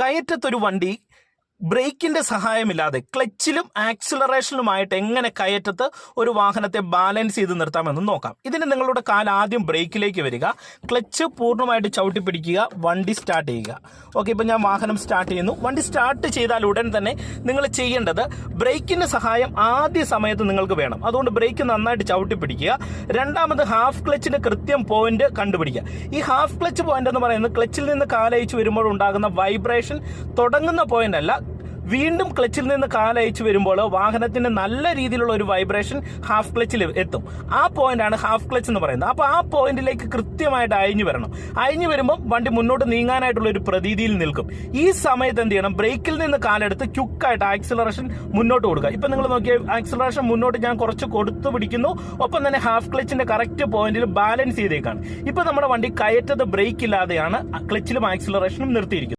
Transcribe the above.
കയറ്റത്തൊരു വണ്ടി ബ്രേക്കിന്റെ സഹായമില്ലാതെ ക്ലച്ചിലും ആക്സിലറേഷനുമായിട്ട് എങ്ങനെ കയറ്റത്ത് ഒരു വാഹനത്തെ ബാലൻസ് ചെയ്ത് നിർത്താമെന്ന് നോക്കാം. ഇതിന് നിങ്ങളുടെ കാൽ ആദ്യം ബ്രേക്കിലേക്ക് വരിക. ക്ലച്ച് പൂർണമായിട്ട് ചവിട്ടി പിടിക്കുക വണ്ടി സ്റ്റാർട്ട് ചെയ്യുക. ഓക്കെ ഇപ്പം ഞാൻ വാഹനം സ്റ്റാർട്ട് ചെയ്യുന്നു. വണ്ടി സ്റ്റാർട്ട് ചെയ്താൽ ഉടൻ തന്നെ നിങ്ങൾ ചെയ്യേണ്ടത് ബ്രേക്കിന്റെ സഹായം ആദ്യ സമയത്ത് നിങ്ങൾക്ക് വേണം. അതുകൊണ്ട് ബ്രേക്ക് നന്നായിട്ട് ചവിട്ടി പിടിക്കുക രണ്ടാമത് ഹാഫ് ക്ലച്ചിന്റെ കൃത്യം പോയിന്റ് കണ്ടുപിടിക്കുക. ഈ ഹാഫ് ക്ലച്ച് പോയിന്റ് എന്ന് പറയുന്നത് ക്ലച്ചിൽ നിന്ന് കാലയച്ച് വരുമ്പോൾ ഉണ്ടാകുന്ന വൈബ്രേഷൻ തുടങ്ങുന്ന പോയിന്റ് അല്ല വീണ്ടും ക്ലച്ചിൽ നിന്ന് കാലയച്ചു വരുമ്പോൾ വാഹനത്തിന്റെ നല്ല രീതിയിലുള്ള ഒരു വൈബ്രേഷൻ ഹാഫ് ക്ലച്ചിൽ എത്തും. ആ പോയിന്റ് ആണ് ഹാഫ് ക്ലച്ച് എന്ന് പറയുന്നത്. അപ്പോൾ ആ പോയിന്റിലേക്ക് കൃത്യമായിട്ട് അയഞ്ഞു വരണം. അയഞ്ഞു വരുമ്പോൾ വണ്ടി മുന്നോട്ട് നീങ്ങാനായിട്ടുള്ള ഒരു പ്രതീതിയിൽ നിൽക്കും. ഈ സമയത്ത് എന്ത് ചെയ്യണം? ബ്രേക്കിൽ നിന്ന് കാലെടുത്ത് ക്യുക്കായിട്ട് ആക്സിലറേഷൻ മുന്നോട്ട് കൊടുക്കുക. ഇപ്പൊ നിങ്ങൾ നോക്കിയ ആക്സിലറേഷൻ മുന്നോട്ട് ഞാൻ കുറച്ച് കൊടുത്തു പിടിക്കുന്നു. ഒപ്പം തന്നെ ഹാഫ് ക്ലച്ചിന്റെ കറക്റ്റ് പോയിന്റിൽ ബാലൻസ് ചെയ്തേക്കാണ്. ഇപ്പൊ നമ്മുടെ വണ്ടി കയറ്റത് ബ്രേക്ക് ഇല്ലാതെയാണ് ക്ലച്ചിലും ആക്സിലറേഷനും നിർത്തിയിരിക്കുന്നത്.